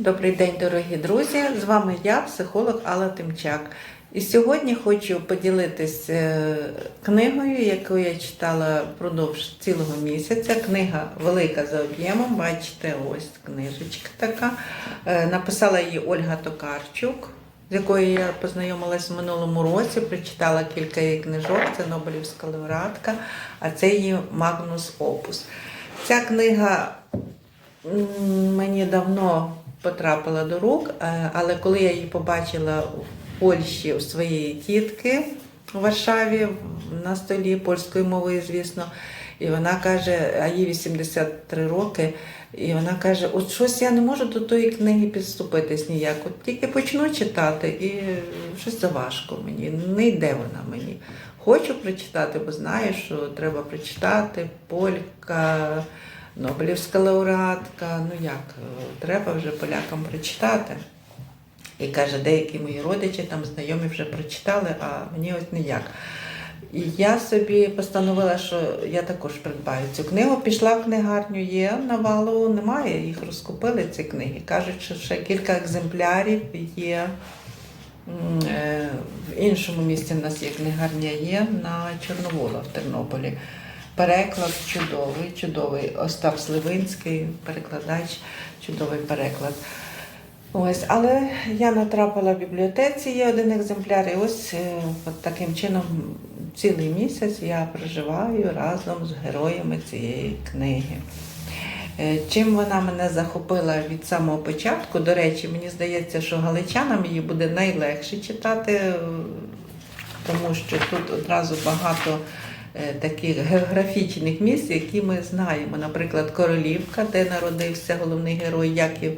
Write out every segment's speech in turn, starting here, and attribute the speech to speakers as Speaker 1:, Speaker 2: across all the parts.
Speaker 1: Добрий день, дорогі друзі! З вами я, психолог Алла Тимчак. І сьогодні хочу поділитися е, книгою, яку я читала впродовж цілого місяця. Книга велика за об'ємом. Бачите, ось книжечка така. Е, Написала її Ольга Токарчук, з якою я познайомилась в минулому році, прочитала кілька її книжок. Це Нобелівська лауреатка, а це її Магнус Опус. Ця книга Мені давно потрапила до рук, е, але коли я її побачила в Польщі у своєї тітки у Варшаві на столі польською мовою, звісно, і вона каже, а їй 83 роки, і вона каже: от щось я не можу до тої книги підступитись ніяк. От тільки почну читати, і щось заважко мені, не йде вона мені. Хочу прочитати, бо знаю, що треба прочитати полька. Нобелівська лауреатка, ну як, е, треба вже полякам прочитати. І каже, деякі мої родичі, там знайомі вже прочитали, а мені ось ніяк. І я собі постановила, що я також придбаю цю книгу. Пішла в книгарню, є навалу, немає, їх розкупили ці книги. Кажуть, що ще кілька екземплярів є. Е, В іншому місці в нас є книгарня є на Чорновола в Тернополі. Переклад чудовий, чудовий. Остап Сливинський, перекладач, чудовий переклад. Ось, але я натрапила в бібліотеці, є один екземпляр, і ось е, от таким чином цілий місяць я проживаю разом з героями цієї книги. Е, Чим вона мене захопила від самого початку, до речі, мені здається, що галичанам її буде найлегше читати, е, тому що тут одразу багато таких географічних місць, які ми знаємо. Наприклад, Королівка, де народився головний герой Яків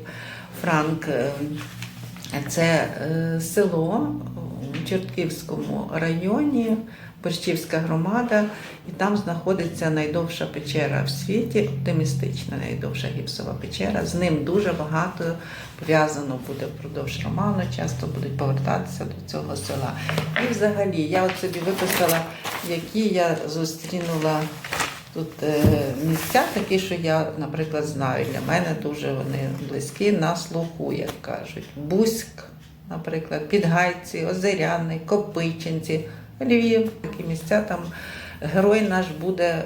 Speaker 1: Франк. Е, Це е, село Чортківському районі, Борщівська громада, і там знаходиться найдовша печера в світі, оптимістична найдовша гіпсова печера. З ним дуже багато пов'язано буде впродовж роману, часто будуть повертатися до цього села. І взагалі я от собі виписала, які я зустрінула тут е, місця, такі, що я, наприклад, знаю. Для мене дуже вони близькі на слуху, як кажуть. Бузьк, наприклад, Підгайці, Озеряни, Копичинці, Львів, такі місця там. Герой наш буде е,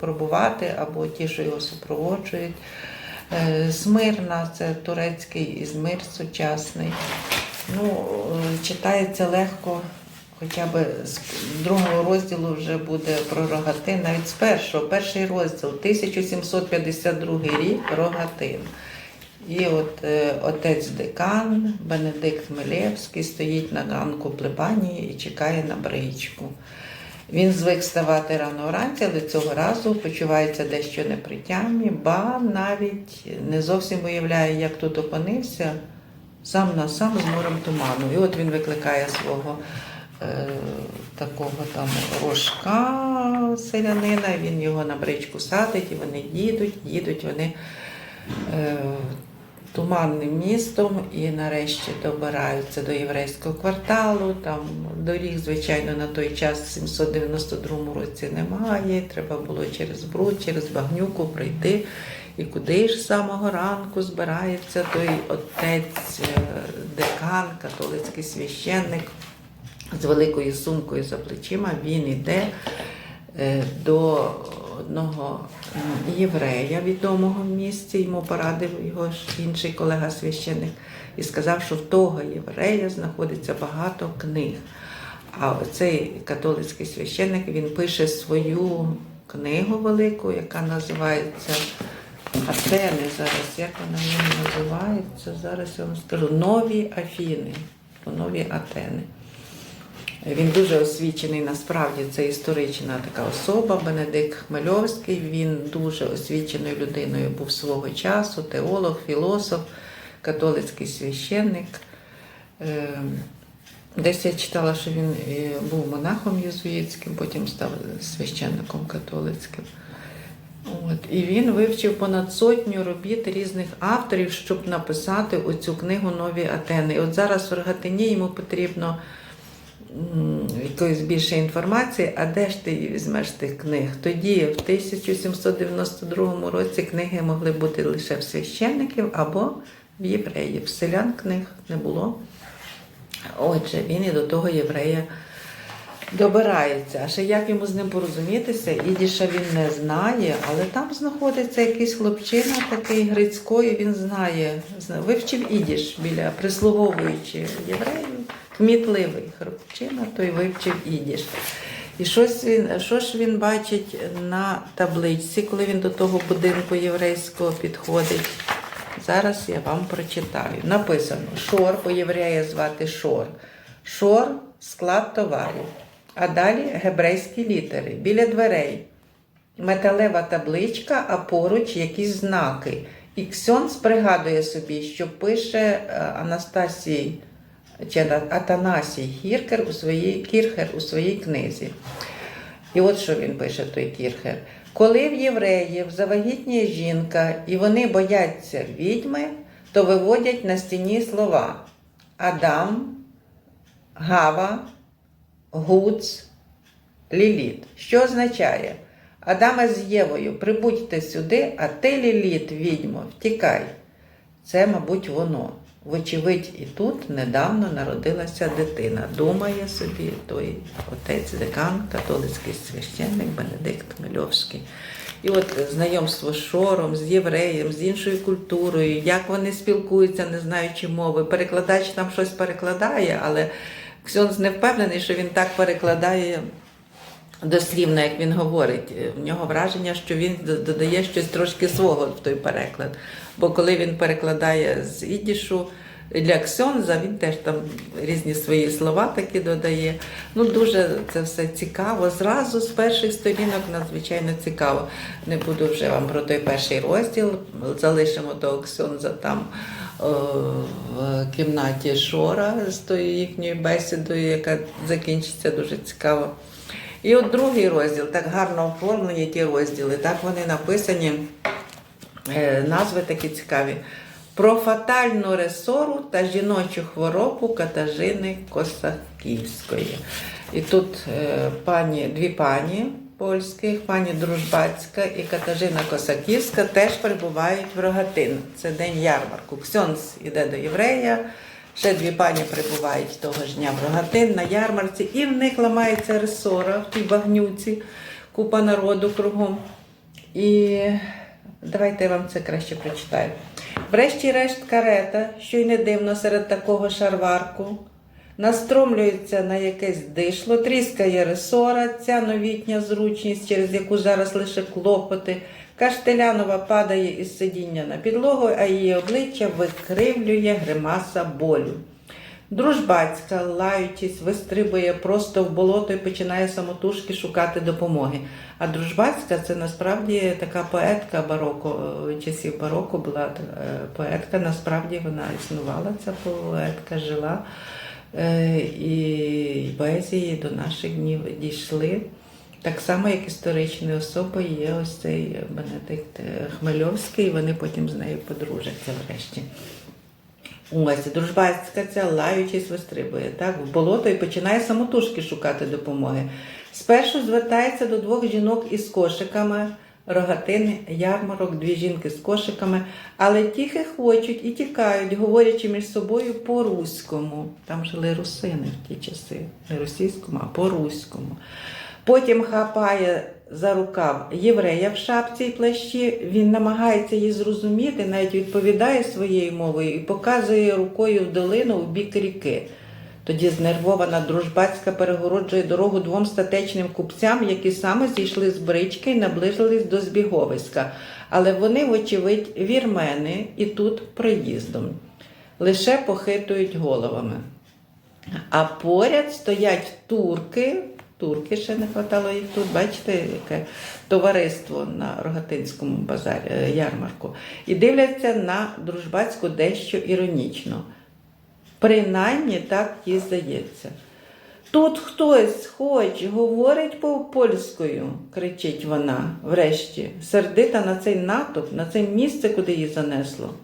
Speaker 1: пробувати або ті, що його супроводжують. Е, Смирна це турецький Ізмир сучасний. Ну, е, читається легко, хоча б з другого розділу вже буде про Рогатин, навіть з першого, перший розділ, 1752 рік Рогатин. І от е, отець декан Бенедикт Хмелевський стоїть на ганку плебанії і чекає на бричку. Він звик ставати рано вранці, але цього разу почувається дещо непритямні, ба навіть не зовсім виявляє, як тут опинився сам на сам з морем туману. І от він викликає свого е, такого там рожка селянина, він його на бричку садить, і вони їдуть, їдуть вони е, туманним містом і нарешті добираються до єврейського кварталу. Там доріг, звичайно, на той час в 792 році немає. Треба було через бруд, через багнюку пройти. І куди ж з самого ранку збирається той отець, е, декан, католицький священник з великою сумкою за плечима. Він іде е, до одного єврея відомого в місті, йому порадив його інший колега священник і сказав, що в того єврея знаходиться багато книг. А цей католицький священник він пише свою книгу велику, яка називається Атени. Зараз як вона називається? Зараз я вам скажу Нові Афіни. Нові Атени. Він дуже освічений, насправді це історична така особа, Бенедикт Хмельовський. Він дуже освіченою людиною був свого часу, теолог, філософ, католицький священник. Е, Десь я читала, що він е, був монахом єзуїтським, потім став священником католицьким. От. І він вивчив понад сотню робіт різних авторів, щоб написати оцю книгу Нові Атени. І от зараз в Рогатині йому потрібно якоїсь більше інформації, а де ж ти візьмеш тих книг? Тоді, в 1792 році, книги могли бути лише в священників або в євреїв. Селян книг не було. Отже, він і до того єврея добирається. А ще як йому з ним порозумітися, ідіша він не знає, але там знаходиться якийсь хлопчина такий грицької, він знає, вивчив ідіш біля прислуговуючи єврею, кмітливий хлопчина, той вивчив ідіш. І щось він, що ж він бачить на табличці, коли він до того будинку єврейського підходить. Зараз я вам прочитаю. Написано: Шор, по єврея звати Шор. Шор склад товарів. А далі гебрейські літери. Біля дверей металева табличка, а поруч якісь знаки. І Ксьонс пригадує собі, що пише е, Анастасій Атанасій Хіркер у своїй, Кірхер у своїй книзі. І от що він пише, той Кірхер. Коли в євреїв завагітніє жінка і вони бояться відьми, то виводять на стіні слова Адам, Гава, Гуц, Ліліт. Що означає? Адаме з Євою, прибудьте сюди, а ти, Ліліт, відьмо, втікай. Це, мабуть, воно. Вочевидь, і тут недавно народилася дитина. Думає собі той отець декан, католицький священник Бенедикт Хмельовський. І от знайомство з Шором, з євреєм, з іншою культурою, як вони спілкуються, не знаючи мови. Перекладач там щось перекладає, але Ксьонс не впевнений, що він так перекладає дослівно, як він говорить. В нього враження, що він додає щось трошки свого в той переклад. Бо коли він перекладає з ідішу для Ксьонза, він теж там різні свої слова такі додає. Ну, дуже це все цікаво. Зразу з перших сторінок надзвичайно цікаво. Не буду вже вам про той перший розділ. Залишимо того Ксьонза там е, в кімнаті Шора з тою їхньою бесідою, яка закінчиться дуже цікаво. І от другий розділ, так гарно оформлені ті розділи, так вони написані, назви такі цікаві. Про фатальну ресору та жіночу хворобу Катажини Косаківської. І тут е, пані, дві пані польських, пані Дружбацька і Катажина Косаківська теж перебувають в Рогатин. Це день ярмарку. Ксьонс іде до єврея, ще дві пані прибувають того ж дня в Рогатин на ярмарці, і в них ламається ресора в тій багнюці, купа народу кругом. І давайте я вам це краще прочитаю. Врешті-решт карета, що й не дивно серед такого шарварку, настромлюється на якесь дишло, тріскає ресора, ця новітня зручність, через яку зараз лише клопоти. Каштелянова падає із сидіння на підлогу, а її обличчя викривлює гримаса болю. Дружбацька, лаючись, вистрибує просто в болото і починає самотужки шукати допомоги. А дружбацька це насправді така поетка бароко, е, часів бароко була е, поетка. Насправді вона існувала, ця поетка жила. Е, І поезії до наших днів дійшли. Так само, як історичною особою є ось цей Бенедикт Хмельовський, і вони потім з нею подружаться врешті. Ось, дружбацька ця, лаючись, вистрибує так, в болото і починає самотужки шукати допомоги. Спершу звертається до двох жінок із кошиками, рогатини, ярмарок, дві жінки з кошиками, але ті хочуть і тікають, говорячи між собою по-руському. Там жили русини в ті часи, не російському, а по-руському. Потім хапає за рукав єврея в шапці і плащі. Він намагається її зрозуміти, навіть відповідає своєю мовою і показує рукою в долину в бік ріки. Тоді знервована дружбацька перегороджує дорогу двом статечним купцям, які саме зійшли з брички і наблизились до збіговиська. Але вони, вочевидь, вірмени і тут приїздом. Лише похитують головами. А поряд стоять турки. Турки ще не хватало їх тут. Бачите, яке товариство на Рогатинському базарі е, ярмарку. І дивляться на дружбацьку дещо іронічно. Принаймні так їй здається. Тут хтось хоч говорить по-польською, кричить вона врешті, сердита на цей натовп, на це місце, куди її занесло.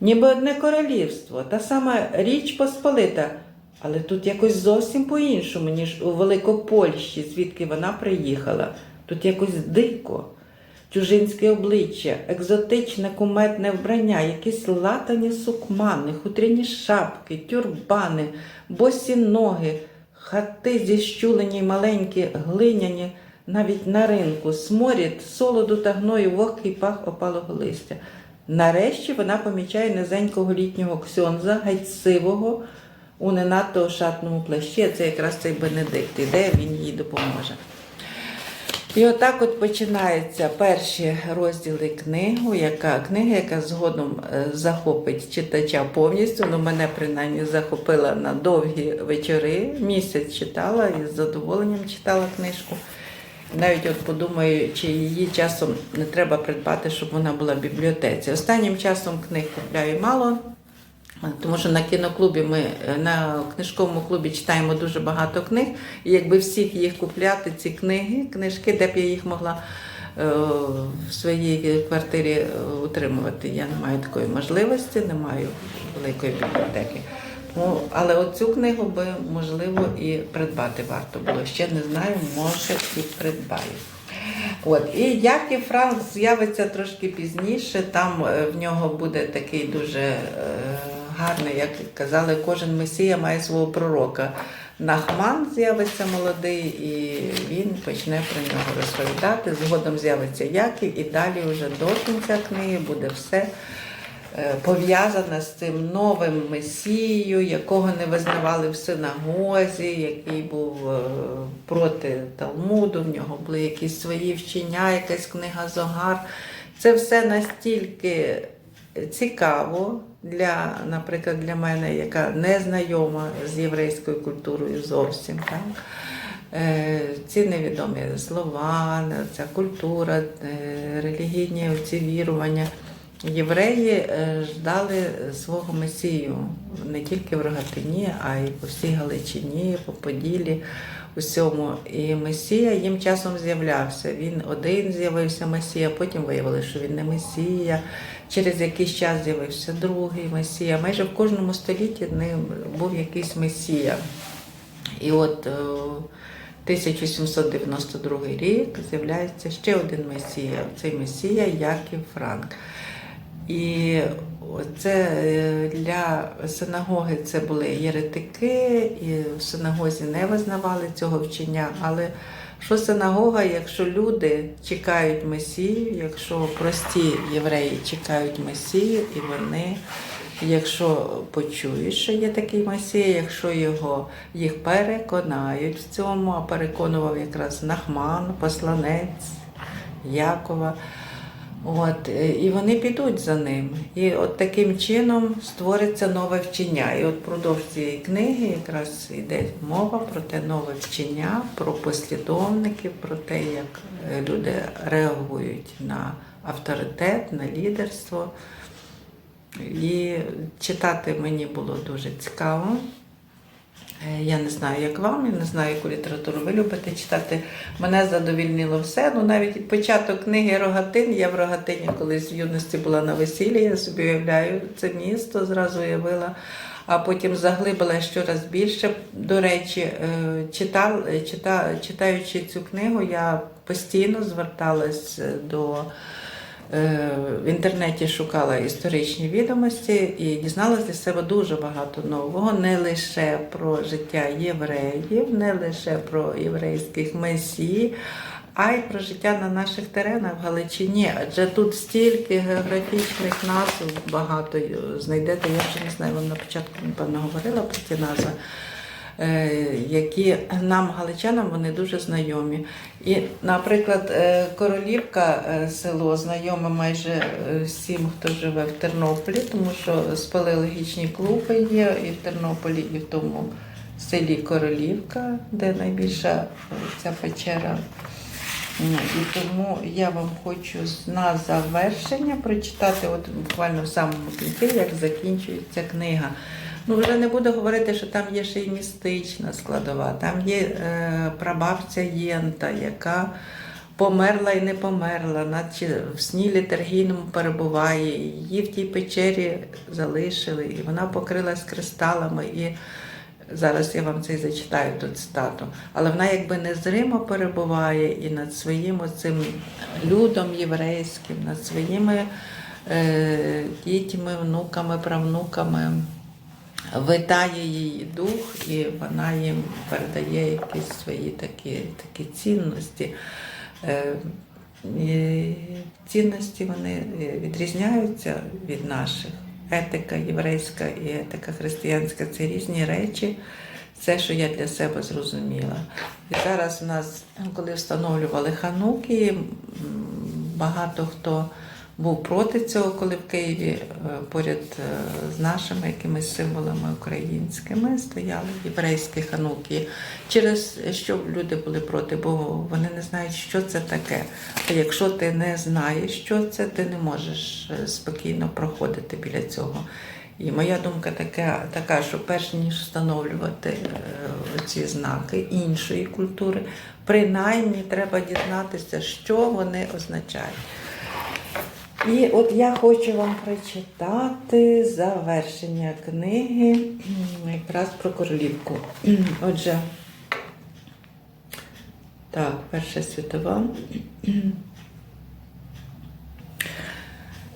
Speaker 1: Ніби одне королівство, та сама річ Посполита, але тут якось зовсім по-іншому, ніж у Великопольщі, звідки вона приїхала. Тут якось дико. чужинське обличчя, екзотичне куметне вбрання, якісь латані сукмани, хутряні шапки, тюрбани, босі ноги, хати зіщулені й маленькі, глиняні, навіть на ринку, сморід, солоду та гною, вогкий пах опалого листя. Нарешті вона помічає низенького літнього ксьонза, геть сивого, у не надто ошатному плащі, це якраз цей Бенедикт іде, він їй допоможе. І отак от починаються перші розділи книгу, яка, книги, яка згодом е, захопить читача повністю. Ну, мене принаймні захопила на довгі вечори. Місяць читала і з задоволенням читала книжку. Навіть от подумаю, чи її часом не треба придбати, щоб вона була в бібліотеці. Останнім часом книг купляю мало. Тому що на кіноклубі ми е, на книжковому клубі читаємо дуже багато книг, і якби всіх їх купляти, ці книги, книжки, де б я їх могла е, в своїй квартирі е, утримувати. Я не маю такої можливості, не маю великої бібліотеки. Тому, але оцю книгу би можливо і придбати варто було. Ще не знаю, може і придбаю. От і Яків Франк з'явиться трошки пізніше. Там в нього буде такий дуже е, гарний, як казали, кожен месія має свого пророка. Нахман з'явиться молодий, і він почне про нього розповідати. Згодом з'явиться Яків, і далі вже до кінця книги буде все е, пов'язане з цим новим месією, якого не визнавали в синагозі, який був е, проти Талмуду, в нього були якісь свої вчення, якась книга Зогар. Це все настільки цікаво для, наприклад, для мене, яка не знайома з єврейською культурою зовсім. Так? Е, Ці невідомі слова, ця культура, е, релігійні ці вірування. Євреї е, ждали свого месію не тільки в Рогатині, а й по всій Галичині, по Поділі, усьому. І Месія їм часом з'являвся. Він один з'явився Месія, потім виявилося, що він не Месія. Через якийсь час з'явився другий Месія. Майже в кожному столітті ним був якийсь Месія. І от е, 1892 рік з'являється ще один Месія. Цей Месія Яків Франк. І це е, для синагоги це були єретики, і в синагозі не визнавали цього вчення. Але що синагога, якщо люди чекають Месію, якщо прості євреї чекають Месію, і вони, якщо почують, що є такий Месія, якщо його їх переконають в цьому, а переконував якраз Нахман, посланець Якова. От, е, і вони підуть за ним. І от таким чином створиться нове вчення. І от впродовж цієї книги якраз йде мова про те нове вчення, про послідовників, про те, як е, люди реагують на авторитет, на лідерство. І читати мені було дуже цікаво. Е, Я не знаю, як вам, я не знаю, яку літературу ви любите читати. Мене задовільнило все. Ну навіть початок книги Рогатин. Я в Рогатині колись в юності була на весіллі, я собі уявляю це місто, зразу уявила. А потім заглибила щораз більше. До речі, е, читав, читаючи цю книгу, я постійно зверталась до. Е, В інтернеті шукала історичні відомості і дізналася для себе дуже багато нового, не лише про життя євреїв, не лише про єврейських месій, а й про життя на наших теренах в Галичині. Адже тут стільки географічних назв багато знайдете. Я вже не знаю, вам на початку, напевно, говорила про ці назви. Е, Які нам, галичанам, вони дуже знайомі. І, наприклад, е, Королівка е, село знайоме майже всім, хто живе в Тернополі, тому що спелеологічні клуби є і в Тернополі, і в тому селі Королівка, де найбільша ця печера. І тому я вам хочу на завершення прочитати, от буквально в самому кінці, як закінчується книга. Ну, вже не буду говорити, що там є ще й містична складова. Там є е, прабабця Єнта, яка померла і не померла, наче в сні літергійному перебуває. Її в тій печері залишили, і вона покрилась кристалами. І Зараз я вам це і зачитаю ту цитату. Але вона якби незримо перебуває і над своїм цим людом єврейським, над своїми е, дітьми, внуками, правнуками. Витає її дух, і вона їм передає якісь свої такі, такі цінності. Е, цінності вони відрізняються від наших. Етика єврейська і етика християнська це різні речі. Це, що я для себе зрозуміла. І зараз у нас, коли встановлювали хануки, багато хто був проти цього, коли в Києві е, поряд е, з нашими якимись символами українськими стояли єврейські хануки. Через що люди були проти, бо вони не знають, що це таке. А якщо ти не знаєш, що це, ти не можеш е, спокійно проходити біля цього. І моя думка така, така, що перш ніж встановлювати ці знаки іншої культури, принаймні треба дізнатися, що вони означають. І от я хочу вам прочитати завершення книги якраз про королівку. Отже, так, Перша світова.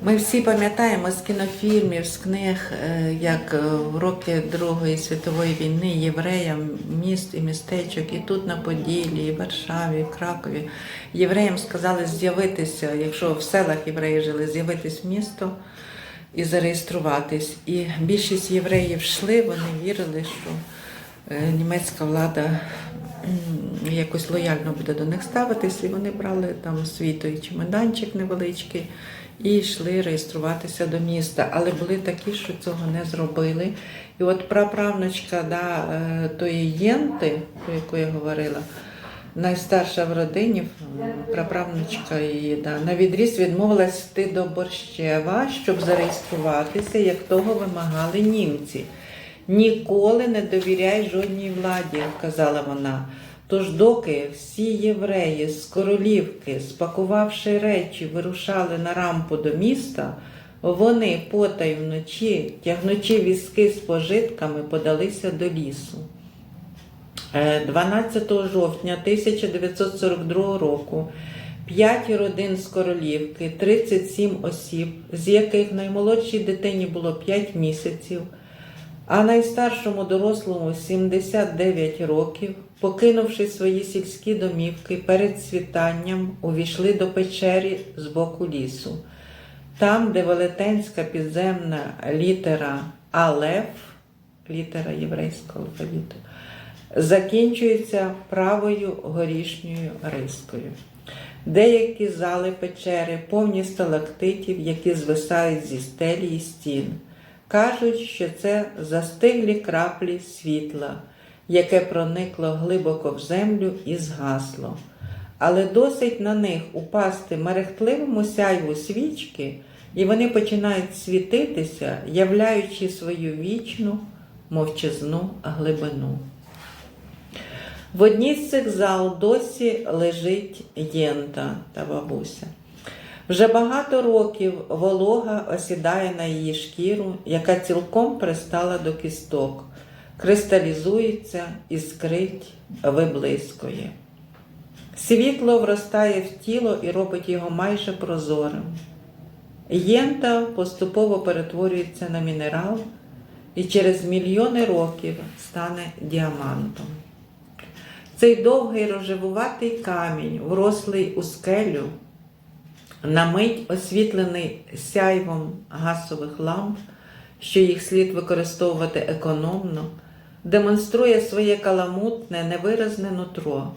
Speaker 1: Ми всі пам'ятаємо з кінофільмів, з книг, е, як е, в роки Другої світової війни євреям міст і містечок, і тут на Поділлі, і в Варшаві, і в Кракові. Євреям сказали з'явитися, якщо в селах євреї жили, з'явитись в місто і зареєструватись. І більшість євреїв йшли, вони вірили, що е, німецька влада якось лояльно буде до них ставитись, і вони брали там свій той чемоданчик невеличкий і йшли реєструватися до міста. Але були такі, що цього не зробили. І от праправнучка да, е, тої Єнти, про яку я говорила, найстарша в родині, праправнучка її, да, на відріз відмовилась йти до Борщева, щоб зареєструватися, як того вимагали німці. Ніколи не довіряй жодній владі, казала вона. Тож, доки всі євреї з королівки, спакувавши речі, вирушали на рампу до міста, вони потай вночі, тягнучи візки з пожитками, подалися до лісу. Е, 12 жовтня 1942 року п'ять родин з королівки, 37 осіб, з яких наймолодшій дитині було 5 місяців, а найстаршому дорослому 79 років, покинувши свої сільські домівки перед світанням, увійшли до печері з боку лісу. Там, де велетенська підземна літера Алеф, літера єврейського алфавіту, закінчується правою горішньою рискою. Деякі зали печери повні сталактитів, які звисають зі стелі і стін. Кажуть, що це застиглі краплі світла, яке проникло глибоко в землю і згасло. Але досить на них упасти мерехтливому сяйву свічки, і вони починають світитися, являючи свою вічну мовчазну глибину. В одній з цих зал досі лежить Єнта та бабуся. Вже багато років волога осідає на її шкіру, яка цілком пристала до кісток, кристалізується, іскрить, виблискує. Світло вростає в тіло і робить його майже прозорим. Єнта поступово перетворюється на мінерал і через мільйони років стане діамантом. Цей довгий рожевуватий камінь, врослий у скелю, на мить освітлений сяйвом гасових ламп, що їх слід використовувати економно, демонструє своє каламутне, невиразне нутро.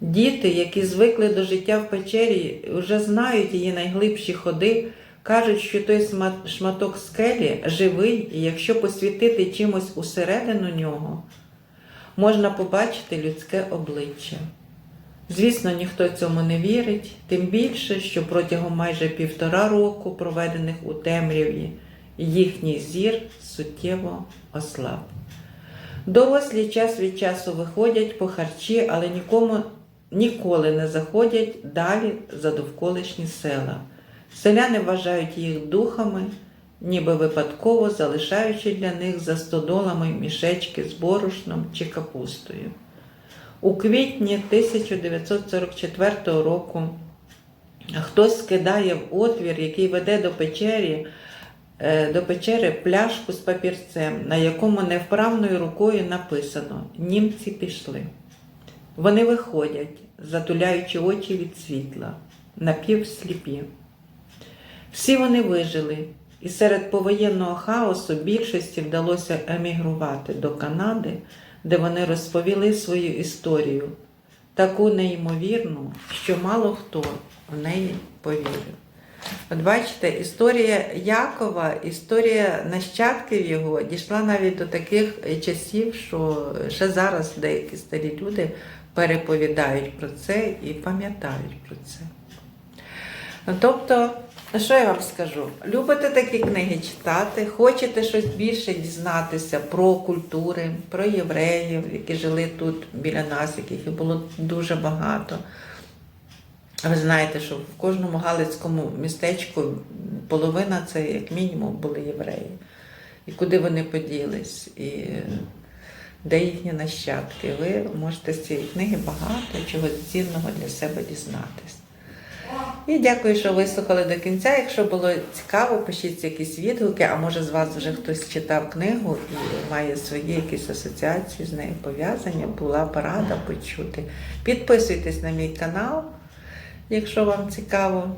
Speaker 1: Діти, які звикли до життя в печері, вже знають її найглибші ходи, кажуть, що той шматок скелі живий, і якщо посвітити чимось усередину нього, можна побачити людське обличчя. Звісно, ніхто цьому не вірить, тим більше, що протягом майже півтора року, проведених у темряві, їхній зір суттєво ослаб. Дорослі час від часу виходять по харчі, але нікому ніколи не заходять далі за довколишні села. Селяни вважають їх духами ніби випадково залишаючи для них за стодолами мішечки з борошном чи капустою. У квітні 1944 року хтось скидає в отвір, який веде до печері, до печери пляшку з папірцем, на якому невправною рукою написано Німці пішли. Вони виходять, затуляючи очі від світла, напівсліпі. Всі вони вижили, і серед повоєнного хаосу більшості вдалося емігрувати до Канади, де вони розповіли свою історію, таку неймовірну, що мало хто в неї повірив. От бачите, історія Якова, історія нащадків його дійшла навіть до таких часів, що ще зараз деякі старі люди переповідають про це і пам'ятають про це. Тобто, що я вам скажу? Любите такі книги читати, хочете щось більше дізнатися про культури, про євреїв, які жили тут біля нас, яких і було дуже багато. Ви знаєте, що в кожному галицькому містечку половина це як мінімум були євреї. І куди вони поділись, і де їхні нащадки. Ви можете з цієї книги багато чогось цінного для себе дізнатись. І дякую, що вислухали до кінця. Якщо було цікаво, пишіть якісь відгуки, а може з вас вже хтось читав книгу і має свої якісь асоціації з нею пов'язані, була б рада почути. Підписуйтесь на мій канал, якщо вам цікаво.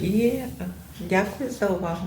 Speaker 1: І дякую за увагу.